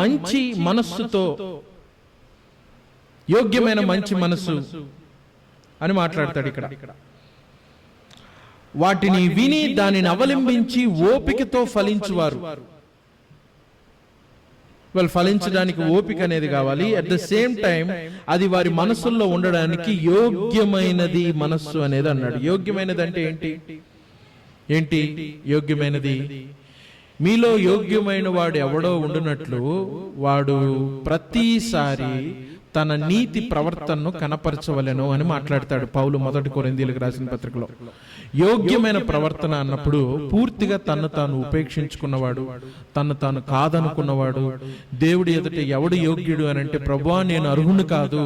మంచి మనస్సుతో యోగ్యమైన మంచి మనస్సు అని మాట్లాడతాడు ఇక్కడ. వాటిని విని దానిని అవలంబించి ఓపికతో ఫలించువారు. వాళ్ళు ఫలించడానికి ఓపిక అనేది కావాలి. అట్ ద సేమ్ టైం అది వారి మనసుల్లో ఉండడానికి యోగ్యమైనది మనస్సు అనేది అన్నాడు. యోగ్యమైనది అంటే ఏంటి? ఏంటి? యోగ్యమైనది మీలో యోగ్యమైన వాడు ఎవడో ఉండునట్లు వాడు ప్రతిసారి తన నీతి ప్రవర్తనను కనపరచవలెను అని మాట్లాడతాడు పౌలు మొదటి కొరిందీలకు రాసిన పత్రికలో. యోగ్యమైన ప్రవర్తన అన్నప్పుడు పూర్తిగా తను తాను ఉపేక్షించుకున్నవాడు తను తాను కాదనుకున్నవాడు దేవుడి ఎదుట ఎవడు యోగ్యుడు అని అంటే ప్రభా నేను అర్హుని కాదు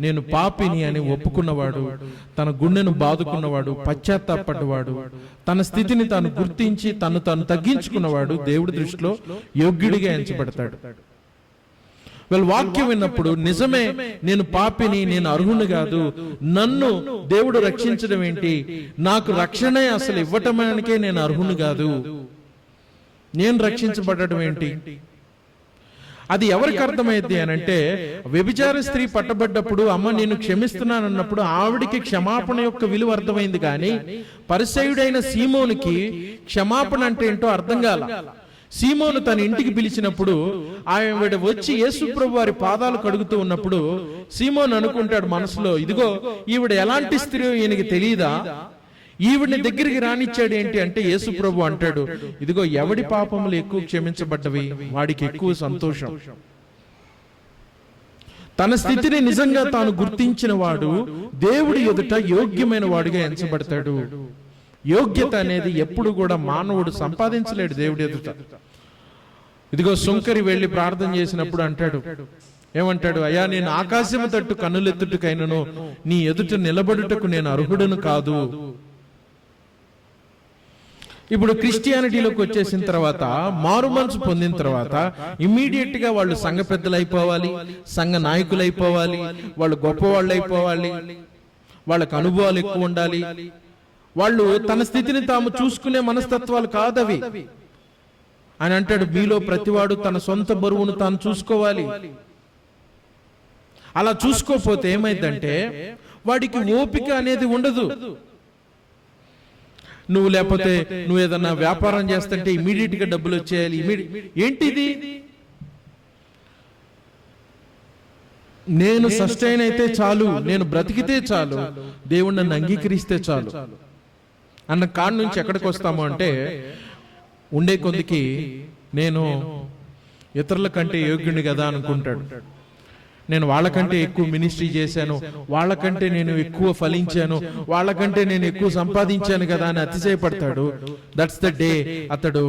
నేను పాపిని అని ఒప్పుకున్నవాడు తన గుండెను బాదుకున్నవాడు పశ్చాత్తాపడ్డవాడు తన స్థితిని తాను గుర్తించి తను తాను తగ్గించుకున్నవాడు దేవుడి దృష్టిలో యోగ్యుడిగా ఎంచబడతాడు. వీళ్ళు వాక్యం విన్నప్పుడు నిజమే నేను పాపిని నేను అర్హుని కాదు. నన్ను దేవుడు రక్షించడం ఏంటి? నాకు రక్షణే అసలు ఇవ్వటమానికే నేను అర్హుని కాదు. నేను రక్షించబడటం ఏంటి? అది ఎవరికి అర్థమైంది అని అంటే వ్యభిచార స్త్రీ పట్టబడ్డప్పుడు అమ్మ నేను క్షమిస్తున్నాను అన్నప్పుడు ఆవిడికి క్షమాపణ యొక్క విలువ అర్థమైంది కానీ పరిసయుడైన సీమోనికి క్షమాపణ అంటే ఏంటో అర్థం కాల. సీమోను తన ఇంటికి పిలిచినప్పుడు ఆయన వచ్చి యేసుప్రభు వారి పాదాలు కడుగుతూ ఉన్నప్పుడు సీమోను అనుకుంటాడు మనసులో ఇదిగో ఈవిడ ఎలాంటి స్త్రీ ఈయనకి తెలియదా ఈవిడిని దగ్గరికి రానిచ్చాడు ఏంటి అంటే యేసుప్రభు అంటాడు ఇదిగో ఎవడి పాపములు ఎక్కువ క్షమించబడ్డవి? వాడికి ఎక్కువ సంతోషం. తన స్థితిని నిజంగా తాను గుర్తించిన వాడు దేవుడి ఎదుట యోగ్యమైన వాడిగా ఎంచబడతాడు. యోగ్యత అనేది ఎప్పుడు కూడా మానవుడు సంపాదించలేడు దేవుడి ఎదుట. ఇదిగో సుంకరి వెళ్ళి ప్రార్థన చేసినప్పుడు అంటాడు. ఏమంటాడు? అయ్యా నేను ఆకాశము తట్టు కన్నులెత్తుటకైనను నీ ఎదుట నిలబడుటకు నేను అర్హుడను కాదు. ఇప్పుడు క్రిస్టియానిటీలోకి వచ్చేసిన తర్వాత మారు మనసు పొందిన తర్వాత ఇమ్మీడియట్గా వాళ్ళు సంఘ పెద్దలు అయిపోవాలి సంఘ నాయకులు అయిపోవాలి వాళ్ళు గొప్పవాళ్ళు అయిపోవాలి వాళ్ళకి అనుభవాలు ఎక్కువ ఉండాలి వాళ్ళు తన స్థితిని తాము చూసుకునే మనస్తత్వాలు కాదవి. అని అంటాడు మీలో ప్రతివాడు తన సొంత బరువును తాను చూసుకోవాలి. అలా చూసుకోపోతే ఏమైందంటే వాడికి ఓపిక అనేది ఉండదు. నువ్వు లేకపోతే నువ్వు ఏదన్నా వ్యాపారం చేస్తుంటే ఇమీడియట్గా డబ్బులు వచ్చేయాలి. ఏంటిది? నేను సస్టైన్ అయితే చాలు. నేను బ్రతికితే చాలు. దేవుడు నన్ను అంగీకరిస్తే చాలు. అన్న కాడ నుంచి ఎక్కడికి వస్తాము అంటే ఉండే కొద్దికి నేను ఇతరుల కంటే యోగ్యుని కదా అనుకుంటాడు. నేను వాళ్ళకంటే ఎక్కువ మినిస్ట్రీ చేశాను. వాళ్ళకంటే నేను ఎక్కువ ఫలించాను. వాళ్ళకంటే నేను ఎక్కువ సంపాదించాను కదా అని అతిశయపడతాడు. దట్స్ ద డే అతడు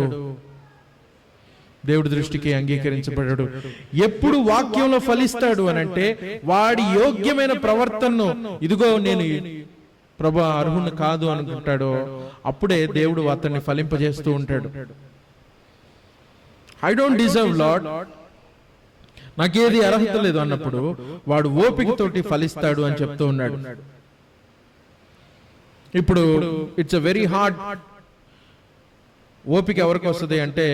దేవుడి దృష్టికి అంగీకరించబడాడు. ఎప్పుడు వాక్యంలో ఫలిస్తాడు అని అంటే వాడి యోగ్యమైన ప్రవర్తనను ఇదిగో నేను ప్రభా అర్హుని కాదు అనుకుంటాడో అప్పుడే దేవుడు అతన్ని ఫలింపజేస్తూ ఉంటాడు. ఐ డోంట్ డిజర్వ్ లాడ్ నాకేది అర్హత లేదు అన్నప్పుడు వాడు ఓపికతోటి ఫలిస్తాడు అని చెప్తూ ఉన్నాడు. ఇప్పుడు ఇట్స్ అ వెరీ హార్డ్ ఓపిక ఎవరికి వస్తుంది అంటే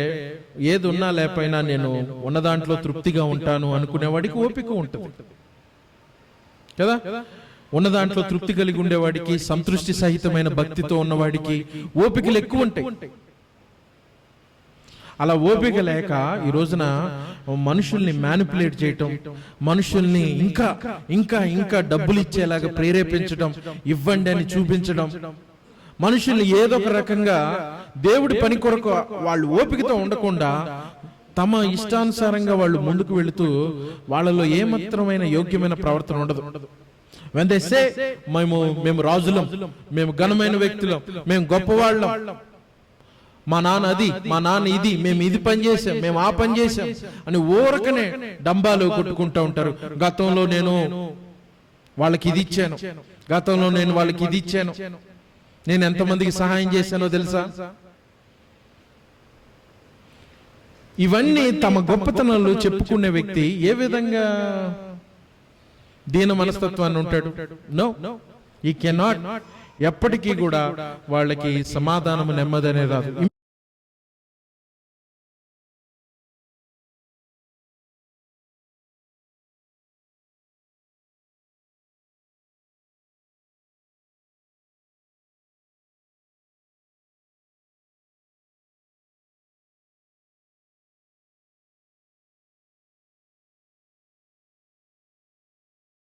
ఏది ఉన్నా లేకపోయినా నేను ఉన్న దాంట్లో తృప్తిగా ఉంటాను అనుకునేవాడికి ఓపిక ఉంటుంది. కదా? ఉన్న దాంట్లో తృప్తి కలిగి ఉండేవాడికి సంతృష్టి సహితమైన భక్తితో ఉన్నవాడికి ఓపికలు ఎక్కువ ఉంటాయి. అలా ఓపిక లేక ఈ రోజున మనుషుల్ని మ్యానిపులేట్ చేయటం మనుషుల్ని ఇంకా ఇంకా ఇంకా డబ్బులు ఇచ్చేలాగా ప్రేరేపించడం ఇవ్వండి అని చూపించడం మనుషుల్ని ఏదో ఒక రకంగా దేవుడి పని కొరకు వాళ్ళు ఓపికతో ఉండకుండా తమ ఇష్టానుసారంగా వాళ్ళు ముందుకు వెళుతూ వాళ్ళలో ఏమాత్రమైన యోగ్యమైన ప్రవర్తన ఉండదు. వెన్ దే సే మేము మేము రాజులం మేము ఘనమైన వ్యక్తులం మేము గొప్పవాళ్ళం. మా నాన్న అది మా నాన్న ఇది మేము ఇది పని చేసాం మేము ఆ పని చేసాం అని ఊరకనే డంబాలు కొట్టుకుంటూ ఉంటారు. గతంలో నేను వాళ్ళకి ఇది ఇచ్చాను. గతంలో నేను వాళ్ళకి ఇది ఇచ్చాను. నేను ఎంతమందికి సహాయం చేశానో తెలుసా? ఇవన్నీ తమ గొప్పతనాలు చెప్పుకునే వ్యక్తి ఏ విధంగా దీన మనస్తత్వాన్ని ఉంటాడు? నో ఈ కెనాట్ ఎప్పటికీ కూడా వాళ్ళకి సమాధానం నెమ్మది అనేది రాదు.